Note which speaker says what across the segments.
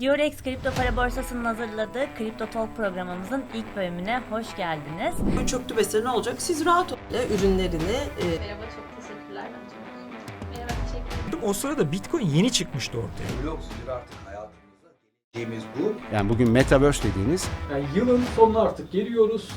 Speaker 1: Diorex Kripto Para Borsası'nın hazırladığı Kripto Talk programımızın ilk bölümüne hoş geldiniz.
Speaker 2: Çöktü mesela ne olacak? Siz rahat olun. Ürünlerini e,
Speaker 3: Merhaba çok teşekkürler. Ben çok. Merhaba teşekkür
Speaker 4: O sırada Bitcoin yeni çıkmıştı ortaya.
Speaker 5: Blok zinciri artık hayatımızda geleceğimiz bu.
Speaker 6: Yani bugün Metaverse dediğiniz
Speaker 7: Yani yılın sonuna artık geliyoruz.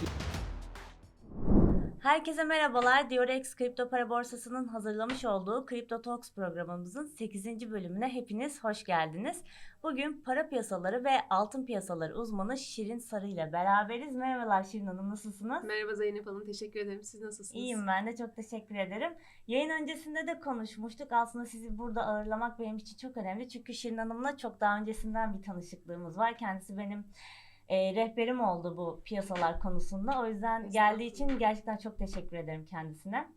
Speaker 1: Herkese merhabalar. Diorex Kripto Para Borsası'nın hazırlamış olduğu Kripto Talks programımızın 8. bölümüne hepiniz hoş geldiniz. Bugün para piyasaları ve altın piyasaları uzmanı Şirin Sarı ile beraberiz. Merhabalar Şirin Hanım nasılsınız?
Speaker 3: Merhaba Zeynep Hanım. Teşekkür ederim. Siz nasılsınız?
Speaker 1: İyiyim ben de çok teşekkür ederim. Yayın öncesinde de konuşmuştuk. Aslında sizi burada ağırlamak benim için çok önemli. Çünkü Şirin Hanım'la çok daha öncesinden bir tanışıklığımız var. Kendisi benim e, rehberim oldu bu piyasalar konusunda. O yüzden geldiği için gerçekten çok teşekkür ederim kendisine.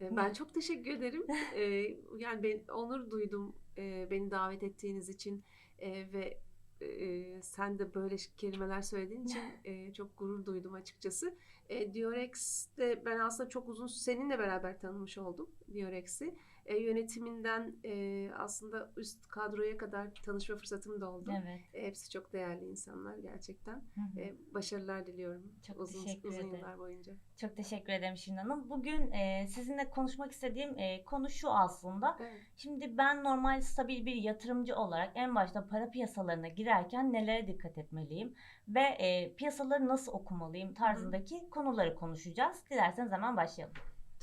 Speaker 3: Ee, Ben çok teşekkür ederim. Ee, yani ben onur duydum e, beni davet ettiğiniz için Ee, ve e, sen de böyle kelimeler söylediğin için e, çok gurur duydum açıkçası. E, Diorex'te ben aslında çok uzun seninle beraber tanımış oldum Diorex'i. E, yönetiminden e, aslında üst kadroya kadar tanışma fırsatım da oldu.
Speaker 1: Evet.
Speaker 3: E, hepsi çok değerli insanlar gerçekten.
Speaker 1: Hı hı.
Speaker 3: E, başarılar diliyorum
Speaker 1: Çok
Speaker 3: uzun,
Speaker 1: teşekkür
Speaker 3: uzun
Speaker 1: ederim.
Speaker 3: yıllar boyunca.
Speaker 1: Çok teşekkür ederim Şirin Hanım. Bugün e, sizinle konuşmak istediğim e, konu şu aslında.
Speaker 3: Evet.
Speaker 1: Şimdi ben normal stabil bir yatırımcı olarak en başta para piyasalarına girerken nelere dikkat etmeliyim ve e, piyasaları nasıl okumalıyım tarzındaki konuları konuşacağız. Dilerseniz hemen başlayalım.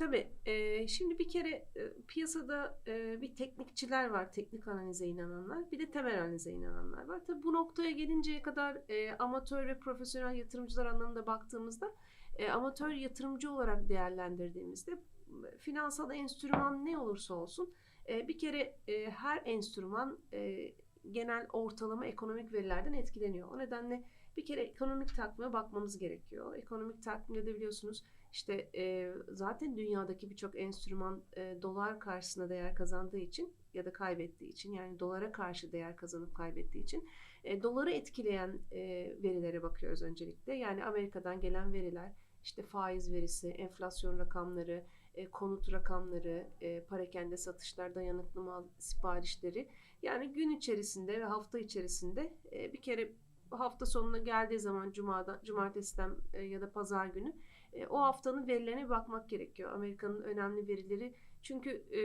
Speaker 3: Tabii. e, şimdi bir kere e, piyasada e, bir teknikçiler var, teknik analize inananlar. Bir de temel analize inananlar var. Tabii bu noktaya gelinceye kadar e, amatör ve profesyonel yatırımcılar anlamında baktığımızda e, amatör yatırımcı olarak değerlendirdiğimizde finansal enstrüman ne olursa olsun e, bir kere e, her enstrüman e, genel ortalama ekonomik verilerden etkileniyor. O nedenle bir kere ekonomik takvime bakmamız gerekiyor. Ekonomik takvimde de biliyorsunuz işte e, zaten dünyadaki birçok enstrüman e, dolar karşısında değer kazandığı için ya da kaybettiği için yani dolara karşı değer kazanıp kaybettiği için e, doları etkileyen e, verilere bakıyoruz öncelikle. Yani Amerika'dan gelen veriler işte faiz verisi, enflasyon rakamları, e, konut rakamları, e, parakende satışlar, dayanıklı mal siparişleri yani gün içerisinde ve hafta içerisinde e, bir kere hafta sonuna geldiği zaman cumada, cumartesiden e, ya da pazar günü e, o haftanın verilerine bakmak gerekiyor. Amerika'nın önemli verileri. Çünkü e,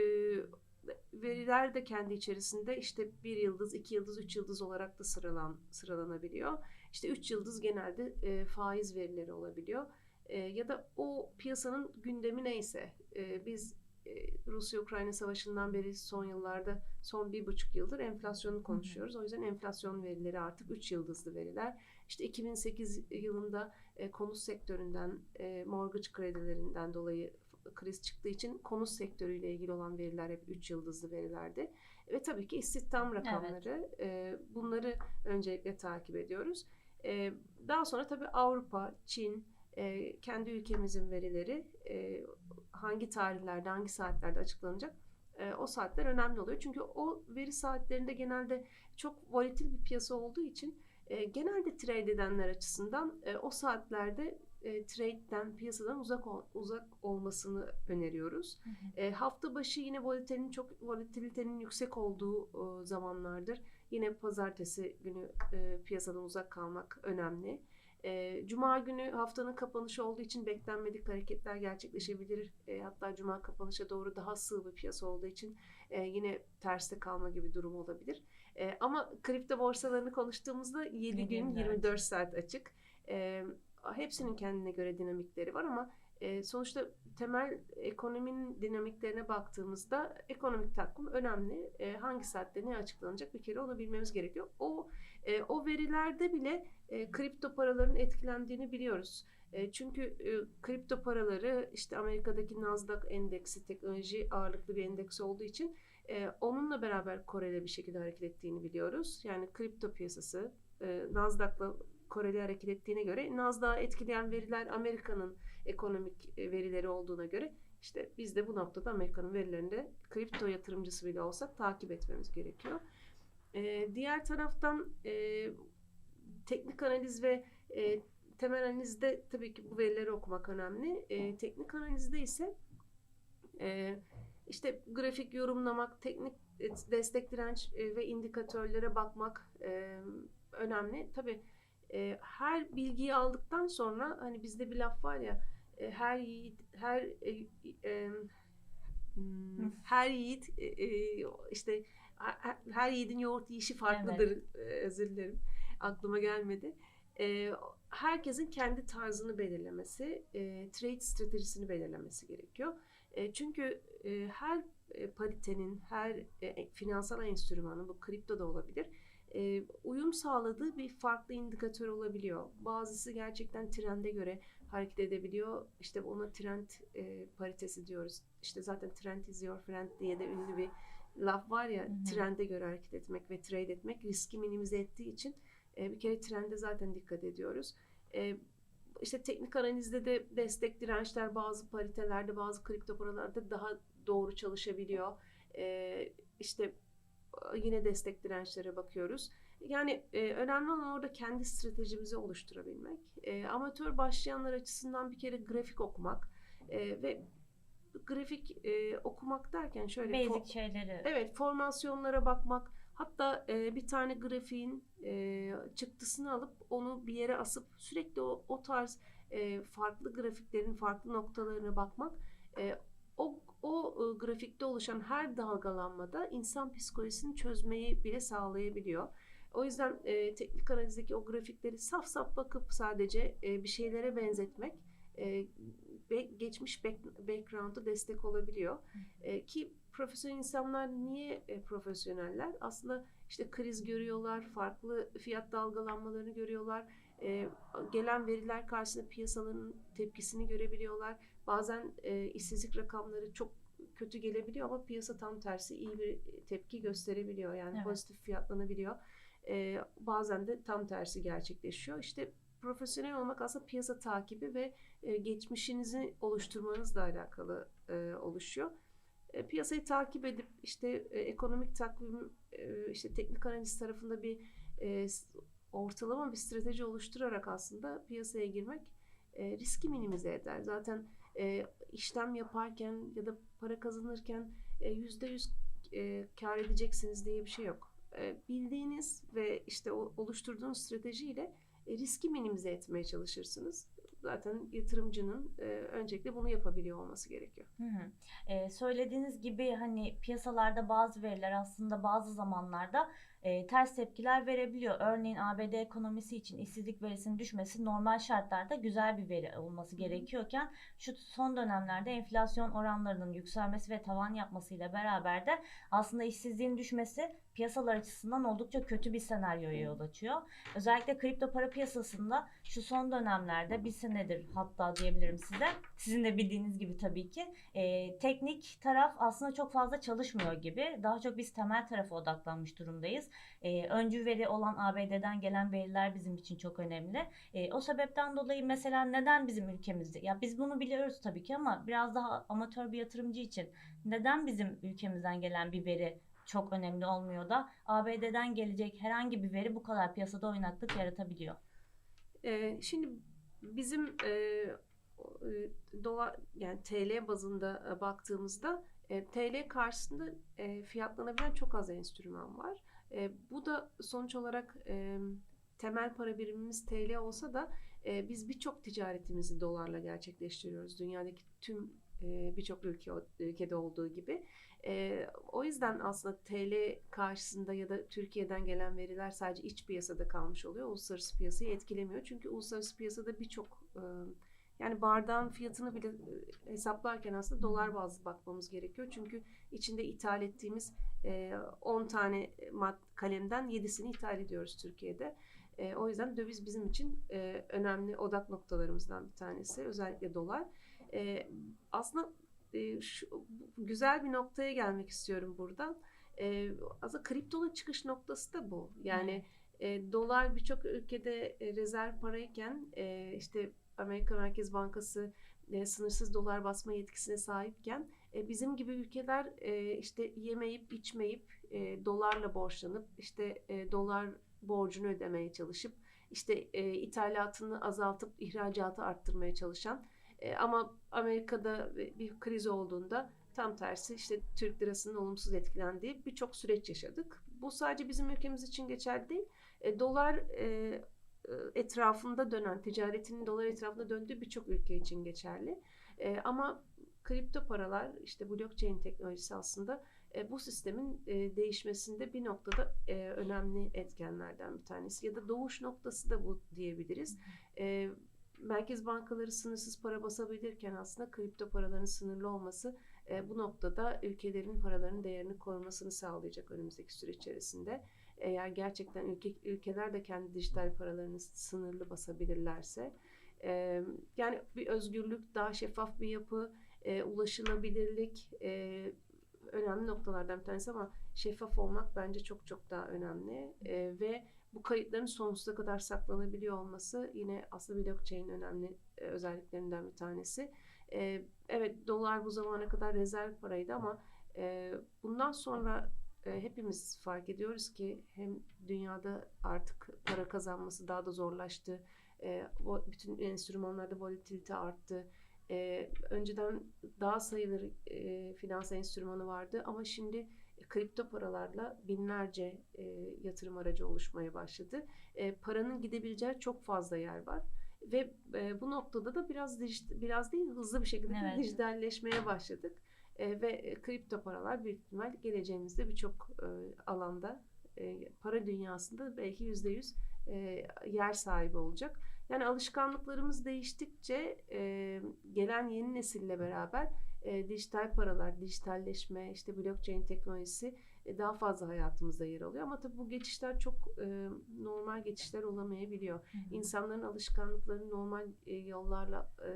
Speaker 3: veriler de kendi içerisinde işte bir yıldız, iki yıldız, üç yıldız olarak da sıralan sıralanabiliyor. İşte üç yıldız genelde e, faiz verileri olabiliyor. E, ya da o piyasanın gündemi neyse. E, biz e, Rusya-Ukrayna savaşından beri son yıllarda, son bir buçuk yıldır enflasyonu konuşuyoruz. O yüzden enflasyon verileri artık üç yıldızlı veriler. İşte 2008 yılında e, konut sektöründen, e, mortgage kredilerinden dolayı kriz çıktığı için konut sektörüyle ilgili olan veriler hep 3 yıldızlı verilerdi. Ve tabii ki istihdam rakamları. E, bunları öncelikle takip ediyoruz. E, daha sonra tabii Avrupa, Çin, e, kendi ülkemizin verileri e, hangi tarihlerde, hangi saatlerde açıklanacak e, o saatler önemli oluyor. Çünkü o veri saatlerinde genelde çok volatil bir piyasa olduğu için e, genelde trade edenler açısından e, o saatlerde e, trade'den, piyasadan uzak ol- uzak olmasını öneriyoruz. E, hafta başı yine volatilitenin çok volatilitenin yüksek olduğu e, zamanlardır. Yine pazartesi günü e, piyasadan uzak kalmak önemli. E, Cuma günü haftanın kapanışı olduğu için beklenmedik hareketler gerçekleşebilir. E, hatta Cuma kapanışa doğru daha sığ bir piyasa olduğu için e, yine terste kalma gibi durum olabilir. E, ama kripto borsalarını konuştuğumuzda 7 gün
Speaker 1: 24.
Speaker 3: 24 saat açık. E, hepsinin kendine göre dinamikleri var ama e, sonuçta temel ekonominin dinamiklerine baktığımızda ekonomik takvim önemli. E, hangi saatte ne açıklanacak bir kere onu bilmemiz gerekiyor. O e, o verilerde bile e, kripto paraların etkilendiğini biliyoruz. E, çünkü e, kripto paraları işte Amerika'daki Nasdaq endeksi teknoloji ağırlıklı bir endeks olduğu için e, onunla beraber koreli bir şekilde hareket ettiğini biliyoruz. Yani kripto piyasası e, Nasdaq'la koreli hareket ettiğine göre Nasdaq'ı etkileyen veriler Amerika'nın ekonomik verileri olduğuna göre işte biz de bu noktada Amerika'nın verilerinde kripto yatırımcısı bile olsak takip etmemiz gerekiyor. E, diğer taraftan e, teknik analiz ve e, temel analizde tabii ki bu verileri okumak önemli. E, teknik analizde ise e, işte grafik yorumlamak, teknik destek direnç e, ve indikatörlere bakmak e, önemli. Tabii e, her bilgiyi aldıktan sonra hani bizde bir laf var ya e, her yiğit her e, e, hmm, her yiğit e, e, işte her, yiğidin yoğurt yiyişi farklıdır. E, özür dilerim. Aklıma gelmedi. E, herkesin kendi tarzını belirlemesi, e, trade stratejisini belirlemesi gerekiyor. E, çünkü e, her e, paritenin, her e, finansal enstrümanın, bu kripto da olabilir, e, uyum sağladığı bir farklı indikatör olabiliyor. Bazısı gerçekten trende göre hareket edebiliyor. İşte ona trend e, paritesi diyoruz. İşte zaten trend is your friend diye de ünlü bir laf var ya,
Speaker 1: Hı hı.
Speaker 3: trende göre hareket etmek ve trade etmek riski minimize ettiği için e, bir kere trende zaten dikkat ediyoruz. E, işte teknik analizde de destek dirençler bazı paritelerde bazı kripto paralarda daha doğru çalışabiliyor. Ee, işte yine destek dirençlere bakıyoruz. Yani e, önemli olan orada kendi stratejimizi oluşturabilmek. E, amatör başlayanlar açısından bir kere grafik okumak e, ve grafik e, okumak derken şöyle
Speaker 1: Basic şeyleri.
Speaker 3: Evet, formasyonlara bakmak. Hatta e, bir tane grafiğin e, çıktısını alıp onu bir yere asıp sürekli o, o tarz e, farklı grafiklerin farklı noktalarına bakmak. E, o o e, grafikte oluşan her dalgalanmada insan psikolojisini çözmeyi bile sağlayabiliyor. O yüzden e, teknik analizdeki o grafikleri saf saf bakıp sadece e, bir şeylere benzetmek e, ve geçmiş back, background'a destek olabiliyor. E, ki profesyonel insanlar niye e, profesyoneller? Aslında işte kriz görüyorlar, farklı fiyat dalgalanmalarını görüyorlar. E, gelen veriler karşısında piyasaların tepkisini görebiliyorlar. Bazen e, işsizlik rakamları çok kötü gelebiliyor ama piyasa tam tersi iyi bir tepki gösterebiliyor. Yani
Speaker 1: Evet.
Speaker 3: pozitif fiyatlanabiliyor. E, bazen de tam tersi gerçekleşiyor. İşte profesyonel olmak aslında piyasa takibi ve e, geçmişinizi oluşturmanızla alakalı e, oluşuyor. E, piyasayı takip edip işte e, ekonomik takvim e, işte teknik analiz tarafında bir e, ortalama bir strateji oluşturarak aslında piyasaya girmek e, riski minimize eder. Zaten e, işlem yaparken ya da para kazanırken e, yüzde yüz e, kar edeceksiniz diye bir şey yok. E, bildiğiniz ve işte o, oluşturduğunuz stratejiyle riski minimize etmeye çalışırsınız. Zaten yatırımcının e, öncelikle bunu yapabiliyor olması gerekiyor.
Speaker 1: Hı hı. Ee, söylediğiniz gibi hani piyasalarda bazı veriler aslında bazı zamanlarda e, ters tepkiler verebiliyor. Örneğin ABD ekonomisi için işsizlik verisinin düşmesi normal şartlarda güzel bir veri olması gerekiyorken şu son dönemlerde enflasyon oranlarının yükselmesi ve tavan yapmasıyla beraber de aslında işsizliğin düşmesi piyasalar açısından oldukça kötü bir senaryoya yol açıyor. Özellikle kripto para piyasasında şu son dönemlerde bir senedir hatta diyebilirim size. Sizin de bildiğiniz gibi tabii ki e, teknik taraf aslında çok fazla çalışmıyor gibi. Daha çok biz temel tarafa odaklanmış durumdayız. E, öncü veri olan ABD'den gelen veriler bizim için çok önemli. E, o sebepten dolayı mesela neden bizim ülkemizde? Ya biz bunu biliyoruz tabii ki ama biraz daha amatör bir yatırımcı için neden bizim ülkemizden gelen bir veri çok önemli olmuyor da ABD'den gelecek herhangi bir veri bu kadar piyasada oynaklık yaratabiliyor.
Speaker 3: Ee, şimdi bizim e, e, dolar yani TL bazında e, baktığımızda e, TL karşısında e, fiyatlanabilen çok az enstrüman var. E, bu da sonuç olarak e, temel para birimimiz TL olsa da e, biz birçok ticaretimizi dolarla gerçekleştiriyoruz. Dünyadaki tüm e, birçok ülke ülkede olduğu gibi. E, o yüzden aslında TL karşısında ya da Türkiye'den gelen veriler sadece iç piyasada kalmış oluyor. Uluslararası piyasayı etkilemiyor. Çünkü uluslararası piyasada birçok e, yani bardağın fiyatını bile hesaplarken aslında dolar bazlı bakmamız gerekiyor. Çünkü içinde ithal ettiğimiz e, 10 tane mad kalemden 7'sini ithal ediyoruz Türkiye'de. E, o yüzden döviz bizim için e, önemli odak noktalarımızdan bir tanesi. Özellikle dolar. E, aslında e, şu, güzel bir noktaya gelmek istiyorum buradan. E, aslında kriptonun çıkış noktası da bu. Yani e, dolar birçok ülkede e, rezerv parayken e, işte Amerika Merkez Bankası e, sınırsız dolar basma yetkisine sahipken e, bizim gibi ülkeler e, işte yemeyip içmeyip e, dolarla borçlanıp işte e, dolar borcunu ödemeye çalışıp işte e, ithalatını azaltıp ihracatı arttırmaya çalışan e, ama Amerika'da bir kriz olduğunda tam tersi işte Türk lirasının olumsuz etkilendiği birçok süreç yaşadık. Bu sadece bizim ülkemiz için geçerli değil. E, dolar e, e, etrafında dönen, ticaretinin dolar etrafında döndüğü birçok ülke için geçerli. E, ama kripto paralar, işte blockchain teknolojisi aslında e, bu sistemin e, değişmesinde bir noktada e, önemli etkenlerden bir tanesi. Ya da doğuş noktası da bu diyebiliriz. E, merkez bankaları sınırsız para basabilirken aslında kripto paraların sınırlı olması e, bu noktada ülkelerin paralarının değerini korumasını sağlayacak önümüzdeki süreç içerisinde. Eğer gerçekten ülke, ülkeler de kendi dijital paralarını sınırlı basabilirlerse. E, yani bir özgürlük, daha şeffaf bir yapı, e, ulaşılabilirlik e, önemli noktalardan bir tanesi ama şeffaf olmak bence çok çok daha önemli. E, ve bu kayıtların sonsuza kadar saklanabiliyor olması yine aslında blockchain'in önemli e, özelliklerinden bir tanesi. E, evet dolar bu zamana kadar rezerv paraydı ama e, bundan sonra e, hepimiz fark ediyoruz ki hem dünyada artık para kazanması daha da zorlaştı. E, bütün enstrümanlarda volatilite arttı. E, önceden daha sayılır e, finans enstrümanı vardı ama şimdi kripto paralarla binlerce e, yatırım aracı oluşmaya başladı. E, paranın gidebileceği çok fazla yer var ve e, bu noktada da biraz dijit- biraz değil hızlı bir şekilde de
Speaker 1: Evet.
Speaker 3: dijitalleşmeye başladık. E, ve e, kripto paralar büyük ihtimal geleceğimizde birçok e, alanda e, para dünyasında belki yüzde yüz e, yer sahibi olacak. Yani alışkanlıklarımız değiştikçe e, gelen yeni nesille beraber e, dijital paralar, dijitalleşme, işte blockchain teknolojisi e, daha fazla hayatımızda yer alıyor. Ama tabii bu geçişler çok e, normal geçişler olamayabiliyor. İnsanların alışkanlıklarını normal e, yollarla e,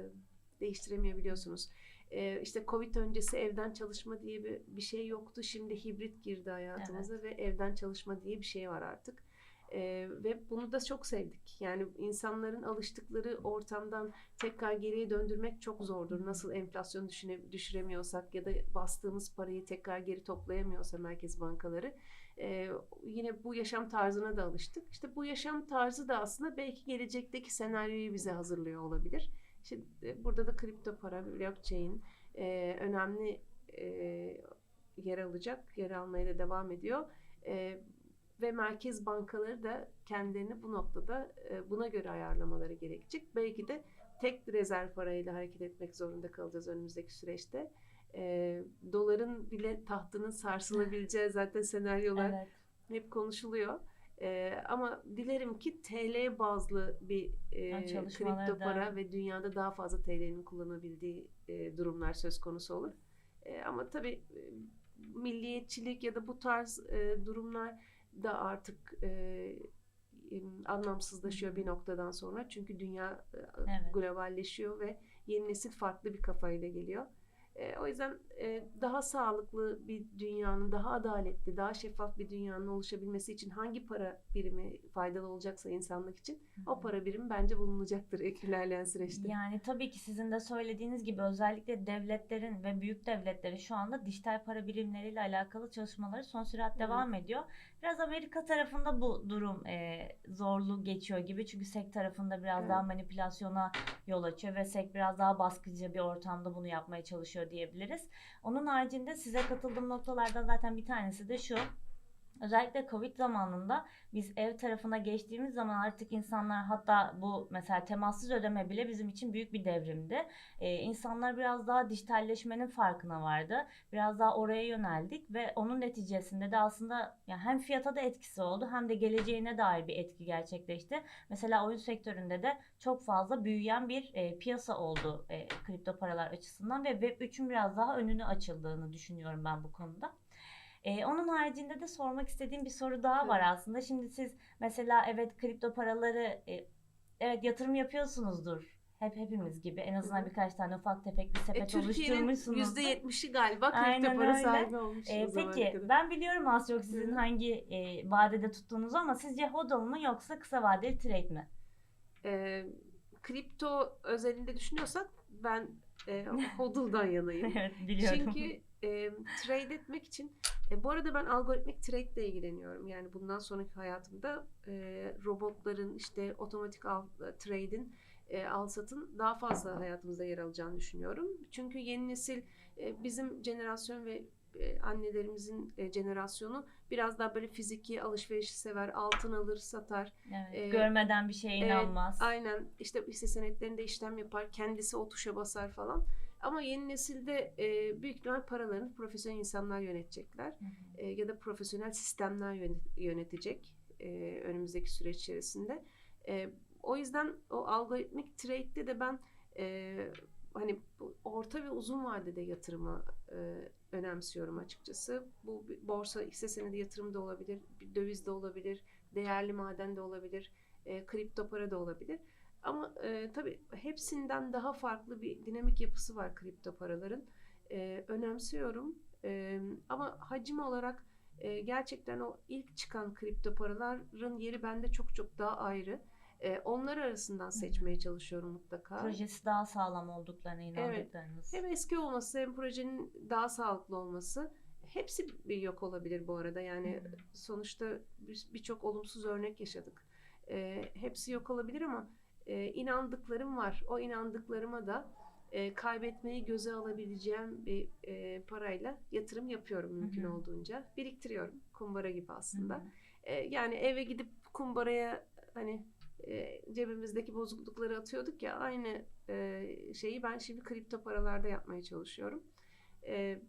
Speaker 3: değiştiremeyebiliyorsunuz. E, işte Covid öncesi evden çalışma diye bir, bir şey yoktu. Şimdi hibrit girdi hayatımıza ve evden çalışma diye bir şey var artık. E, ve bunu da çok sevdik. Yani insanların alıştıkları ortamdan tekrar geriye döndürmek çok zordur. Nasıl enflasyonu düşüne, düşüremiyorsak ya da bastığımız parayı tekrar geri toplayamıyorsa merkez bankaları e, yine bu yaşam tarzına da alıştık. İşte bu yaşam tarzı da aslında belki gelecekteki senaryoyu bize hazırlıyor olabilir. Şimdi e, burada da kripto para, blockchain e, önemli e, yer alacak, yer almaya da devam ediyor. E, ve merkez bankaları da kendilerini bu noktada e, buna göre ayarlamaları gerekecek. Belki de tek rezerv parayla hareket etmek zorunda kalacağız önümüzdeki süreçte. E, doların bile tahtının sarsılabileceği zaten senaryolar
Speaker 1: Evet.
Speaker 3: hep konuşuluyor. E, ama dilerim ki TL bazlı bir e,
Speaker 1: çalışmaları
Speaker 3: kripto para ve dünyada daha fazla TL'nin kullanabildiği e, durumlar söz konusu olur. E, ama tabii e, milliyetçilik ya da bu tarz e, durumlar da artık e, anlamsızlaşıyor bir noktadan sonra. Çünkü dünya e,
Speaker 1: Evet.
Speaker 3: globalleşiyor ve yeni nesil farklı bir kafayla geliyor. E, o yüzden e, daha sağlıklı bir dünyanın, daha adaletli, daha şeffaf bir dünyanın oluşabilmesi için hangi para birimi faydalı olacaksa insanlık için o para birimi bence bulunacaktır ilerleyen süreçte.
Speaker 1: Yani tabii ki sizin de söylediğiniz gibi özellikle devletlerin ve büyük devletlerin şu anda dijital para birimleriyle alakalı çalışmaları son sürat devam ediyor. Biraz Amerika tarafında bu durum e, zorlu geçiyor gibi çünkü SEC tarafında biraz
Speaker 3: Evet.
Speaker 1: daha manipülasyona yol açıyor ve SEC biraz daha baskıcı bir ortamda bunu yapmaya çalışıyor diyebiliriz. Onun haricinde size katıldığım noktalardan zaten bir tanesi de şu. Özellikle Covid zamanında biz ev tarafına geçtiğimiz zaman artık insanlar hatta bu mesela temassız ödeme bile bizim için büyük bir devrimdi. Ee, insanlar biraz daha dijitalleşmenin farkına vardı. Biraz daha oraya yöneldik ve onun neticesinde de aslında ya hem fiyata da etkisi oldu hem de geleceğine dair bir etki gerçekleşti. Mesela oyun sektöründe de çok fazla büyüyen bir e, piyasa oldu e, kripto paralar açısından ve Web3'ün biraz daha önünü açıldığını düşünüyorum ben bu konuda. Ee, onun haricinde de sormak istediğim bir soru daha var aslında. Şimdi siz mesela evet kripto paraları e, evet yatırım yapıyorsunuzdur. Hep hepimiz gibi en azından birkaç tane ufak tefek bir
Speaker 3: E,
Speaker 1: sepet
Speaker 3: Türkiye'nin
Speaker 1: oluşturmuşsunuzdur.
Speaker 3: %70'i galiba kripto para
Speaker 1: öyle.
Speaker 3: sahibi olmuş. Zamana
Speaker 1: peki
Speaker 3: kadar.
Speaker 1: ben biliyorum az çok sizin
Speaker 3: Hı hı.
Speaker 1: hangi e, vadede tuttuğunuzu ama sizce hodl mu yoksa kısa vadeli trade mi?
Speaker 3: E, kripto özelinde düşünüyorsak ben e, hodl'dan yanayım.
Speaker 1: evet biliyorum.
Speaker 3: Çünkü e, trade etmek için e, bu arada ben algoritmik trade ile ilgileniyorum. Yani bundan sonraki hayatımda e, robotların işte otomatik al, trade'in e, al-satın daha fazla hayatımızda yer alacağını düşünüyorum. Çünkü yeni nesil e, bizim jenerasyon ve e, annelerimizin e, jenerasyonu biraz daha böyle fiziki alışverişi sever, altın alır, satar.
Speaker 1: Evet,
Speaker 3: Ee,
Speaker 1: görmeden bir şeye
Speaker 3: evet,
Speaker 1: inanmaz.
Speaker 3: Aynen işte hisse senetlerinde işlem yapar, kendisi o tuşa basar falan. Ama yeni nesilde e, büyük ihtimal paralarını profesyonel insanlar yönetecekler.
Speaker 1: Hı hı.
Speaker 3: E, ya da profesyonel sistemler yönet- yönetecek e, önümüzdeki süreç içerisinde. E, o yüzden o algoritmik trade'de de ben e, hani orta ve uzun vadede yatırımı e, önemsiyorum açıkçası. Bu borsa hisse senedi yatırımı da olabilir, bir döviz de olabilir, değerli maden de olabilir, e, kripto para da olabilir. Ama e, tabii hepsinden daha farklı bir dinamik yapısı var kripto paraların. E, önemsiyorum. E, ama hacim olarak e, gerçekten o ilk çıkan kripto paraların yeri bende çok çok daha ayrı. E, onlar arasından seçmeye çalışıyorum mutlaka.
Speaker 1: Projesi daha sağlam olduklarına inandıklarınız.
Speaker 3: Hem eski olması hem projenin daha sağlıklı olması. Hepsi bir yok olabilir bu arada. Yani
Speaker 1: Hı hı.
Speaker 3: sonuçta bir- birçok olumsuz örnek yaşadık. E, hepsi yok olabilir ama e, inandıklarım var. O inandıklarıma da e, kaybetmeyi göze alabileceğim bir e, parayla yatırım yapıyorum mümkün
Speaker 1: Hı hı.
Speaker 3: olduğunca. Biriktiriyorum. Kumbara gibi aslında.
Speaker 1: hı.
Speaker 3: E, yani eve gidip kumbaraya hani e, cebimizdeki bozuklukları atıyorduk ya aynı e, şeyi ben şimdi kripto paralarda yapmaya çalışıyorum. E,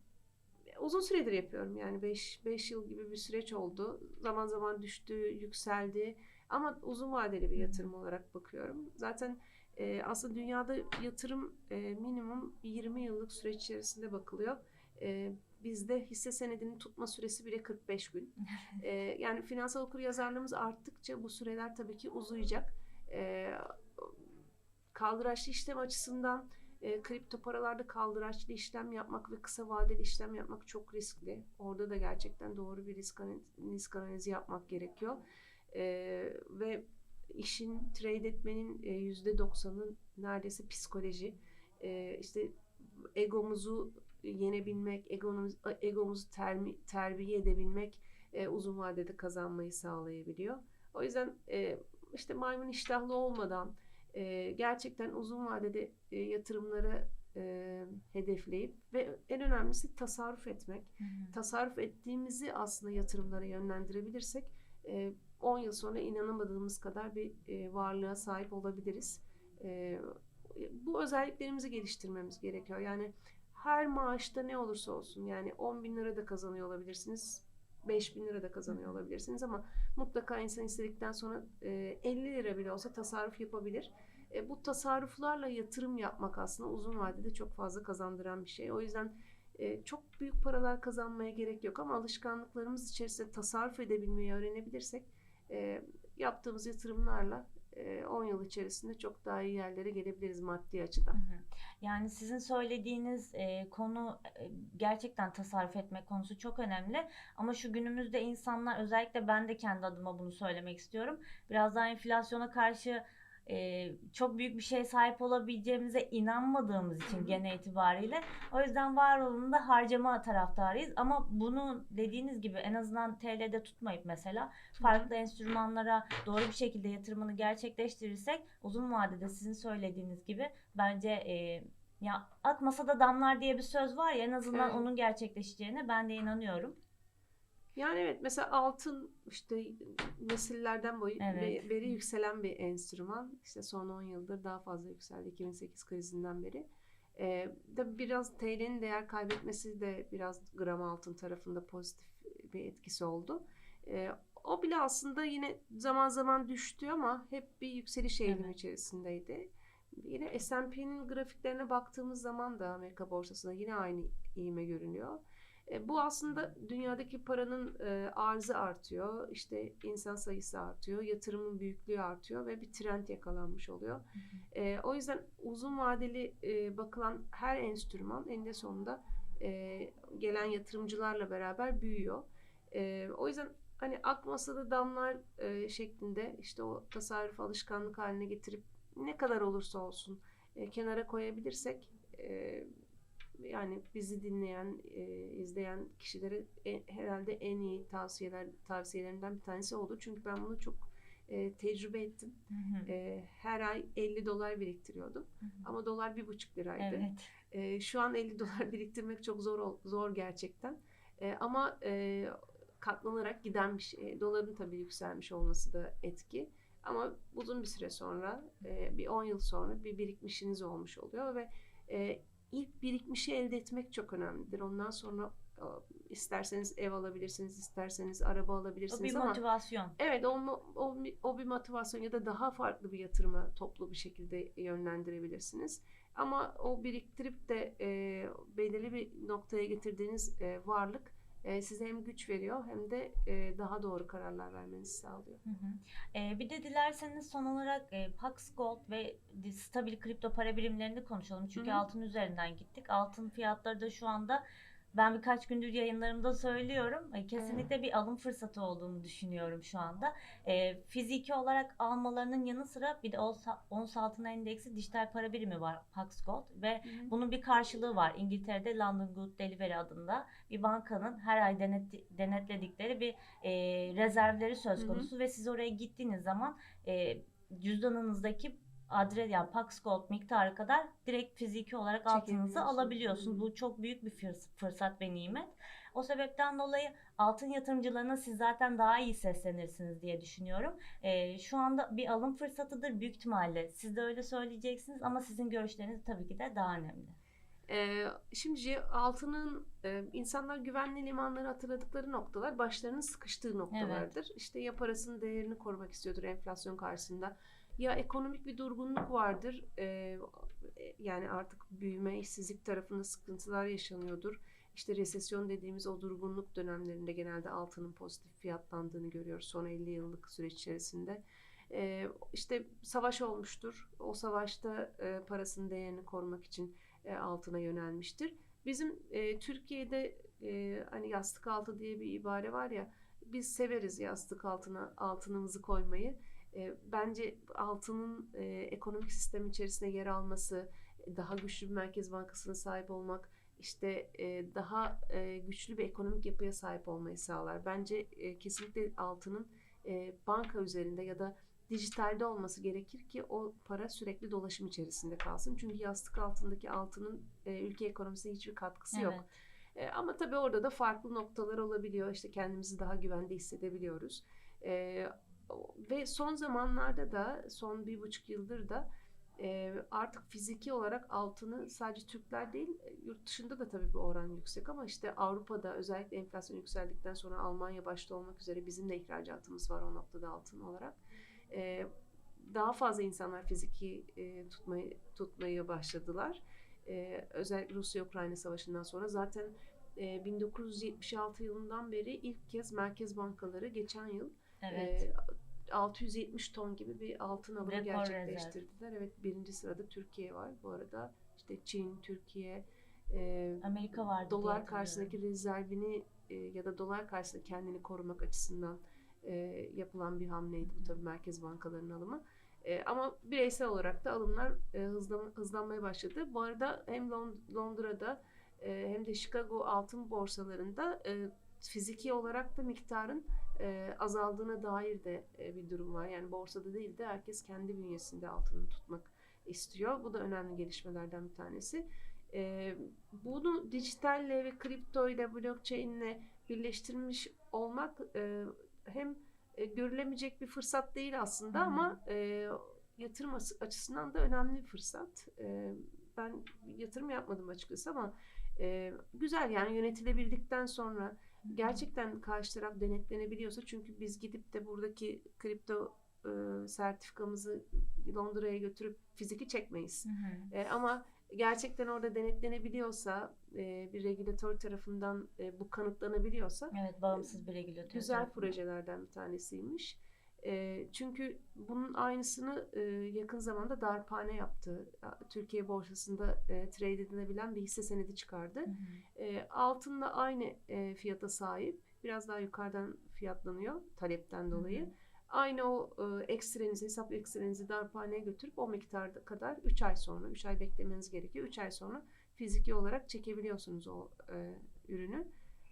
Speaker 3: uzun süredir yapıyorum yani 5 5 yıl gibi bir süreç oldu. Zaman zaman düştü, yükseldi ama uzun vadeli bir yatırım olarak bakıyorum. Zaten e, aslında dünyada yatırım e, minimum 20 yıllık süreç içerisinde bakılıyor. E, bizde hisse senedinin tutma süresi bile 45 gün. E, yani finansal okuryazarlığımız arttıkça bu süreler tabii ki uzayacak. E, kaldıraçlı işlem açısından e, kripto paralarda kaldıraçlı işlem yapmak ve kısa vadeli işlem yapmak çok riskli. Orada da gerçekten doğru bir risk, analizi, risk analizi yapmak gerekiyor. E, ve işin trade etmenin yüzde doksanı neredeyse psikoloji. E, işte egomuzu yenebilmek, egomuzu, egomuzu termi, terbiye edebilmek e, uzun vadede kazanmayı sağlayabiliyor. O yüzden e, işte maymun iştahlı olmadan e, gerçekten uzun vadede e, yatırımları e, hedefleyip ve en önemlisi tasarruf etmek.
Speaker 1: Hı hı.
Speaker 3: Tasarruf ettiğimizi aslında yatırımlara yönlendirebilirsek e, 10 yıl sonra inanamadığımız kadar bir e, varlığa sahip olabiliriz. E, bu özelliklerimizi geliştirmemiz gerekiyor. Yani her maaşta ne olursa olsun yani 10 bin lira da kazanıyor olabilirsiniz. 5 bin lira da kazanıyor olabilirsiniz ama mutlaka insan istedikten sonra e, 50 lira bile olsa tasarruf yapabilir. E, bu tasarruflarla yatırım yapmak aslında uzun vadede çok fazla kazandıran bir şey. O yüzden e, çok büyük paralar kazanmaya gerek yok ama alışkanlıklarımız içerisinde tasarruf edebilmeyi öğrenebilirsek e, yaptığımız yatırımlarla e, 10 yıl içerisinde çok daha iyi yerlere gelebiliriz maddi açıdan.
Speaker 1: Yani sizin söylediğiniz e, konu e, gerçekten tasarruf etmek konusu çok önemli. Ama şu günümüzde insanlar özellikle ben de kendi adıma bunu söylemek istiyorum. Biraz daha enflasyona karşı e, çok büyük bir şeye sahip olabileceğimize inanmadığımız için gene itibariyle. O yüzden var olanında harcama taraftarıyız. Ama bunu dediğiniz gibi en azından TL'de tutmayıp mesela farklı enstrümanlara doğru bir şekilde yatırımını gerçekleştirirsek uzun vadede sizin söylediğiniz gibi bence e, ya at masada damlar diye bir söz var ya en azından
Speaker 3: Evet.
Speaker 1: onun gerçekleşeceğine ben de inanıyorum.
Speaker 3: Yani evet mesela altın işte nesillerden boyu
Speaker 1: Evet.
Speaker 3: be- beri yükselen bir enstrüman. İşte son 10 yıldır daha fazla yükseldi 2008 krizinden beri. Ee, de biraz TL'nin değer kaybetmesi de biraz gram altın tarafında pozitif bir etkisi oldu. Ee, o bile aslında yine zaman zaman düştü ama hep bir yükseliş eğilimi
Speaker 1: Evet.
Speaker 3: içerisindeydi. Yine S&P'nin grafiklerine baktığımız zaman da Amerika borsasında yine aynı iğme görünüyor. E, bu aslında dünyadaki paranın e, arzı artıyor, işte insan sayısı artıyor, yatırımın büyüklüğü artıyor ve bir trend yakalanmış oluyor. E, o yüzden uzun vadeli e, bakılan her enstrüman eninde sonunda e, gelen yatırımcılarla beraber büyüyor. E, o yüzden hani ak masada damlar e, şeklinde işte o tasarruf alışkanlık haline getirip ne kadar olursa olsun e, kenara koyabilirsek e, yani bizi dinleyen, e, izleyen kişilere e- herhalde en iyi tavsiyeler tavsiyelerimden bir tanesi oldu. Çünkü ben bunu çok e, tecrübe ettim.
Speaker 1: Hı hı.
Speaker 3: E, her ay 50 dolar biriktiriyordum.
Speaker 1: Hı hı.
Speaker 3: Ama dolar bir buçuk liraydı.
Speaker 1: Evet.
Speaker 3: E, şu an 50 dolar biriktirmek çok zor zor gerçekten. E, ama e, katlanarak giden bir şey. Doların tabii yükselmiş olması da etki. Ama uzun bir süre sonra, e, bir 10 yıl sonra bir birikmişiniz olmuş oluyor ve e, ilk birikmişi elde etmek çok önemlidir. Ondan sonra isterseniz ev alabilirsiniz, isterseniz araba
Speaker 1: O
Speaker 3: alabilirsiniz
Speaker 1: bir
Speaker 3: ama
Speaker 1: motivasyon.
Speaker 3: Evet, o, o, o bir motivasyon ya da daha farklı bir yatırıma toplu bir şekilde yönlendirebilirsiniz. Ama o biriktirip de e, belirli bir noktaya getirdiğiniz e, varlık e, size hem güç veriyor hem de e, daha doğru kararlar vermenizi sağlıyor.
Speaker 1: Hı hı. Ee, bir de dilerseniz son olarak e, Pax Gold ve stabil kripto para birimlerini konuşalım. Çünkü
Speaker 3: Hı hı.
Speaker 1: altın üzerinden gittik. Altın fiyatları da şu anda ben birkaç gündür yayınlarımda söylüyorum. e, Kesinlikle bir alım fırsatı olduğunu düşünüyorum şu anda. E, fiziki olarak almalarının yanı sıra bir de ons, altın endeksi dijital para birimi var Pax Gold ve bunun bir karşılığı var. İngiltere'de London Good Delivery adında bir bankanın her ay denet, denetledikleri bir e, rezervleri söz
Speaker 3: Hı hı.
Speaker 1: konusu ve siz oraya gittiğiniz zaman e, cüzdanınızdaki adres yani Pax Gold miktarı kadar direkt fiziki olarak altınızı alabiliyorsunuz. Bu çok büyük bir fırs- fırsat ve nimet. O sebepten dolayı altın yatırımcılarına siz zaten daha iyi seslenirsiniz diye düşünüyorum. E, şu anda bir alım fırsatıdır büyük ihtimalle. Siz de öyle söyleyeceksiniz ama sizin görüşleriniz tabii ki de daha önemli.
Speaker 3: Ee, şimdi altının e, insanlar güvenli limanları hatırladıkları noktalar başlarının sıkıştığı noktalardır. İşte ya parasının değerini korumak istiyordur enflasyon karşısında ya ekonomik bir durgunluk vardır. Ee, yani artık büyüme, işsizlik tarafında sıkıntılar yaşanıyordur. İşte resesyon dediğimiz o durgunluk dönemlerinde genelde altının pozitif fiyatlandığını görüyoruz son 50 yıllık süreç içerisinde. Ee, işte savaş olmuştur. O savaşta e, parasının değerini korumak için e, altına yönelmiştir. Bizim e, Türkiye'de e, hani yastık altı diye bir ibare var ya biz severiz yastık altına altınımızı koymayı. E, bence altının e, ekonomik sistem içerisinde yer alması, daha güçlü bir merkez bankasına sahip olmak, işte e, daha e, güçlü bir ekonomik yapıya sahip olmayı sağlar. Bence e, kesinlikle altının e, banka üzerinde ya da dijitalde olması gerekir ki o para sürekli dolaşım içerisinde kalsın. Çünkü yastık altındaki altının e, ülke ekonomisine hiçbir katkısı yok.
Speaker 1: Evet.
Speaker 3: E, ama tabii orada da farklı noktalar olabiliyor. İşte kendimizi daha güvende hissedebiliyoruz. E, ve son zamanlarda da son bir buçuk yıldır da e, artık fiziki olarak altını sadece Türkler değil e, yurt dışında da tabii bu oran yüksek ama işte Avrupa'da özellikle enflasyon yükseldikten sonra Almanya başta olmak üzere bizim de ihracatımız var o noktada altın olarak. E, daha fazla insanlar fiziki e, tutmayı tutmaya başladılar. E, özellikle Rusya-Ukrayna savaşından sonra zaten e, 1976 yılından beri ilk kez merkez bankaları geçen yıl
Speaker 1: Evet.
Speaker 3: e, 670 ton gibi bir altın alımı
Speaker 1: Rekor
Speaker 3: gerçekleştirdiler. Evet birinci sırada Türkiye var bu arada. İşte Çin, Türkiye, e,
Speaker 1: Amerika vardı diye
Speaker 3: dolar karşısındaki rezervini e, ya da dolar karşısında kendini korumak açısından e, yapılan bir hamleydi bu tabii merkez bankalarının alımı. E, ama bireysel olarak da alımlar e, hızlan, hızlanmaya başladı. Bu arada hem Lond- Londra'da e, hem de Chicago altın borsalarında e, fiziki olarak da miktarın e, azaldığına dair de e, bir durum var. Yani borsada değil de herkes kendi bünyesinde altını tutmak istiyor. Bu da önemli gelişmelerden bir tanesi. E, bunu dijitalle ve kriptoyla, blockchain'le birleştirmiş olmak e, hem e, görülemeyecek bir fırsat değil aslında
Speaker 1: Hı hı.
Speaker 3: ama e, yatırım açı- açısından da önemli bir fırsat. E, ben yatırım yapmadım açıkçası ama e, güzel yani yönetilebildikten sonra gerçekten karşı taraf denetlenebiliyorsa çünkü biz gidip de buradaki kripto e, sertifikamızı Londra'ya götürüp fiziki çekmeyiz.
Speaker 1: Hı hı.
Speaker 3: E, ama gerçekten orada denetlenebiliyorsa, e, bir regülatör tarafından e, bu kanıtlanabiliyorsa
Speaker 1: Evet, bağımsız bir regülatör.
Speaker 3: güzel
Speaker 1: tarafından.
Speaker 3: projelerden bir tanesiymiş. E, çünkü bunun aynısını e, yakın zamanda Darphane yaptı. Türkiye borsasında e, trade edilebilen bir hisse senedi çıkardı.
Speaker 1: Hı hı.
Speaker 3: E, altınla aynı e, fiyata sahip. Biraz daha yukarıdan fiyatlanıyor talepten dolayı.
Speaker 1: Hı hı.
Speaker 3: Aynı o e, ekstrenizi, hesap ekstrenizi darphaneye götürüp o miktarda kadar 3 ay sonra, 3 ay beklemeniz gerekiyor. 3 ay sonra fiziki olarak çekebiliyorsunuz o e, ürünü.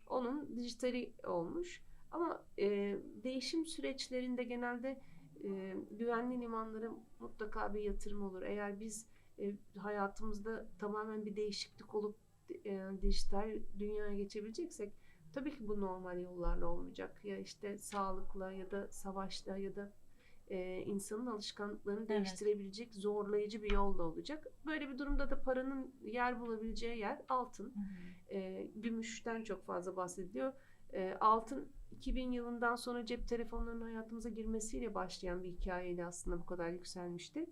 Speaker 3: Onun dijitali olmuş. Ama e, değişim süreçlerinde genelde e, güvenli limanlara mutlaka bir yatırım olur. Eğer biz e, hayatımızda tamamen bir değişiklik olup e, dijital dünyaya geçebileceksek tabii ki bu normal yollarla olmayacak. Ya işte sağlıkla ya da savaşla ya da e, insanın alışkanlıklarını değiştirebilecek zorlayıcı bir yolla olacak. Böyle bir durumda da paranın yer bulabileceği yer altın.
Speaker 1: Hı hı.
Speaker 3: E, gümüşten çok fazla bahsediliyor. E, altın 2000 yılından sonra cep telefonlarının hayatımıza girmesiyle başlayan bir hikayeyle aslında bu kadar yükselmişti.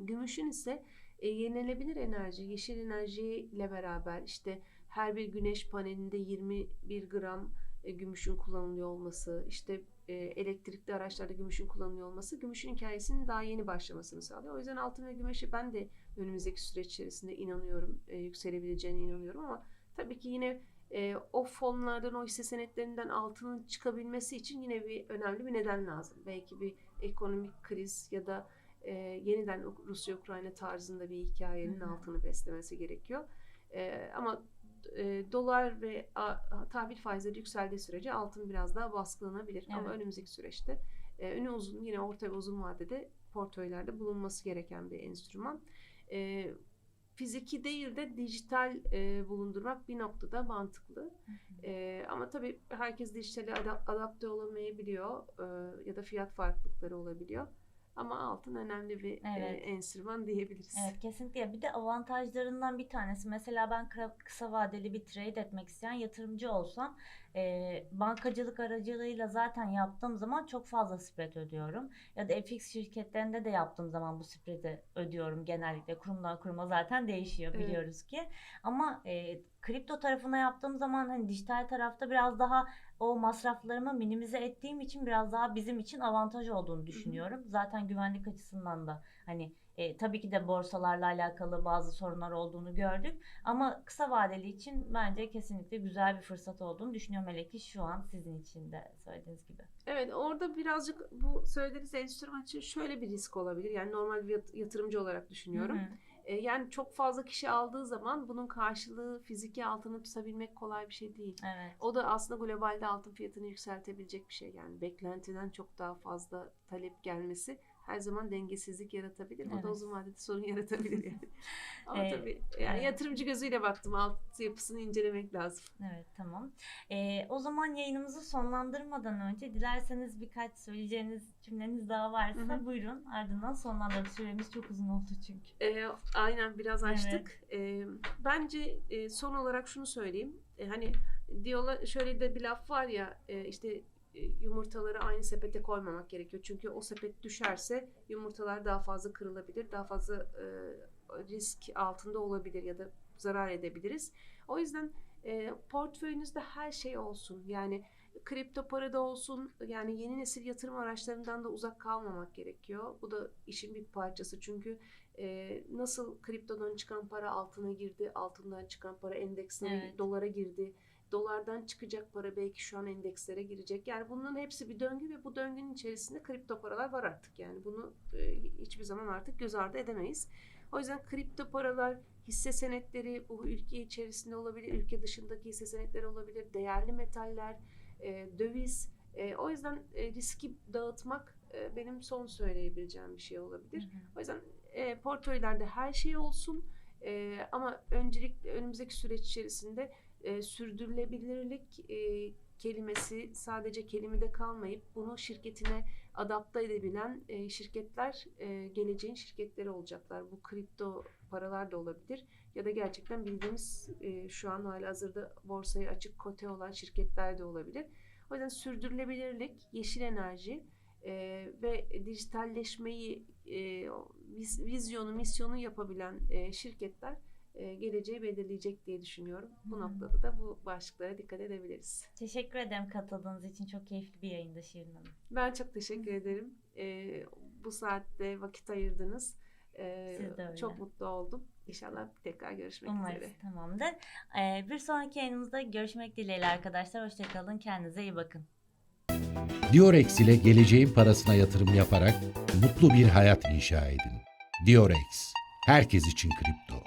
Speaker 3: Gümüşün ise e, yenilenebilir enerji, yeşil enerjiyle beraber işte her bir güneş panelinde 21 gram e, gümüşün kullanılıyor olması, işte e, elektrikli araçlarda gümüşün kullanılıyor olması gümüşün hikayesinin daha yeni başlamasını sağlıyor. O yüzden altın ve gümüşe ben de önümüzdeki süreç içerisinde inanıyorum, e, yükselebileceğine inanıyorum ama tabii ki yine e, o fonlardan, o hisse senetlerinden altının çıkabilmesi için yine bir önemli bir neden lazım. Belki bir ekonomik kriz ya da e, yeniden Rusya-Ukrayna tarzında bir hikayenin
Speaker 1: Hı hı.
Speaker 3: altını beslemesi gerekiyor. E, ama e, dolar ve a, tahvil faizleri yükseldiği sürece altın biraz daha baskılanabilir. Ama
Speaker 1: Evet.
Speaker 3: önümüzdeki süreçte e, önü uzun yine orta ve uzun vadede portföylerde bulunması gereken bir enstrüman. E, fiziki değil de dijital e, bulundurmak bir noktada mantıklı. E, ama tabii herkes dijitale ada- adapte olamayabiliyor e, ya da fiyat farklılıkları olabiliyor. Ama altın önemli bir e,
Speaker 1: Evet.
Speaker 3: enstrüman diyebiliriz.
Speaker 1: Evet kesinlikle. Bir de avantajlarından bir tanesi mesela ben kısa, vadeli bir trade etmek isteyen yatırımcı olsam e, bankacılık aracılığıyla zaten yaptığım zaman çok fazla spread ödüyorum. Ya da FX şirketlerinde de yaptığım zaman bu spread'i ödüyorum genellikle. Kurumdan kuruma zaten değişiyor
Speaker 3: Evet.
Speaker 1: biliyoruz ki. Ama e, kripto tarafına yaptığım zaman hani dijital tarafta biraz daha o masraflarımı minimize ettiğim için biraz daha bizim için avantaj olduğunu düşünüyorum. Zaten güvenlik açısından da hani e, tabii ki de borsalarla alakalı bazı sorunlar olduğunu gördük. Ama kısa vadeli için bence kesinlikle güzel bir fırsat olduğunu düşünüyorum. Hele ki şu an sizin için de söylediğiniz gibi.
Speaker 3: Evet orada birazcık bu söylediğiniz enstrüman için şöyle bir risk olabilir. Yani normal bir yat- yatırımcı olarak düşünüyorum.
Speaker 1: Hı hı.
Speaker 3: E, yani çok fazla kişi aldığı zaman bunun karşılığı fiziki altını tutabilmek kolay bir şey değil.
Speaker 1: Evet.
Speaker 3: O da aslında globalde altın fiyatını yükseltebilecek bir şey. Yani beklentiden çok daha fazla talep gelmesi her zaman dengesizlik yaratabilir. O
Speaker 1: Evet.
Speaker 3: da uzun vadede sorun yaratabilir yani. Ama
Speaker 1: Ee,
Speaker 3: tabii yani
Speaker 1: evet.
Speaker 3: yatırımcı gözüyle baktım alt yapısını incelemek lazım.
Speaker 1: Evet tamam. Ee, o zaman yayınımızı sonlandırmadan önce dilerseniz birkaç söyleyeceğiniz cümleniz daha varsa
Speaker 3: Hı hı.
Speaker 1: buyurun. Ardından sonlandıralım. Süremiz çok uzun oldu çünkü.
Speaker 3: Ee, aynen biraz
Speaker 1: Evet.
Speaker 3: açtık. Ee, bence e, son olarak şunu söyleyeyim. E, hani diyorlar şöyle de bir laf var ya e, işte yumurtaları aynı sepete koymamak gerekiyor. Çünkü o sepet düşerse yumurtalar daha fazla kırılabilir, daha fazla e, risk altında olabilir ya da zarar edebiliriz. O yüzden e, portföyünüzde her şey olsun. Yani kripto para da olsun. Yani yeni nesil yatırım araçlarından da uzak kalmamak gerekiyor. Bu da işin bir parçası. Çünkü e, nasıl kriptodan çıkan para altına girdi, altından çıkan para endeksine,
Speaker 1: Evet.
Speaker 3: dolara girdi. Dolardan çıkacak para belki şu an endekslere girecek. Yani bunların hepsi bir döngü ve bu döngünün içerisinde kripto paralar var artık. Yani bunu e, hiçbir zaman artık göz ardı edemeyiz. O yüzden kripto paralar, hisse senetleri bu ülke içerisinde olabilir, ülke dışındaki hisse senetleri olabilir, değerli metaller, e, döviz. E, o yüzden e, riski dağıtmak e, benim son söyleyebileceğim bir şey olabilir.
Speaker 1: Hı hı.
Speaker 3: O yüzden e, portföylerde her şey olsun E, ama öncelikle önümüzdeki süreç içerisinde e, sürdürülebilirlik e, kelimesi sadece kelimede kalmayıp bunu şirketine adapte edebilen e, şirketler e, geleceğin şirketleri olacaklar. Bu kripto paralar da olabilir ya da gerçekten bildiğimiz e, şu an hala hazırda borsaya açık kote olan şirketler de olabilir. O yüzden sürdürülebilirlik, yeşil enerji e, ve dijitalleşmeyi e, vizyonu, misyonu yapabilen e, şirketler geleceği belirleyecek diye düşünüyorum. Bu
Speaker 1: Hı.
Speaker 3: noktada da bu başlıklara dikkat edebiliriz.
Speaker 1: Teşekkür ederim katıldığınız için. Çok keyifli bir yayında Şirin Hanım.
Speaker 3: Ben çok teşekkür ederim. E, bu saatte vakit ayırdınız. E,
Speaker 1: Siz de öyle.
Speaker 3: Çok mutlu oldum. İnşallah tekrar görüşmek üzere.
Speaker 1: Umarız tamamdır. Ee, bir sonraki yayınımızda görüşmek dileğiyle arkadaşlar. Hoşçakalın. Kendinize iyi bakın.
Speaker 6: Diorex ile geleceğin parasına yatırım yaparak mutlu bir hayat inşa edin. Diorex, herkes için kripto.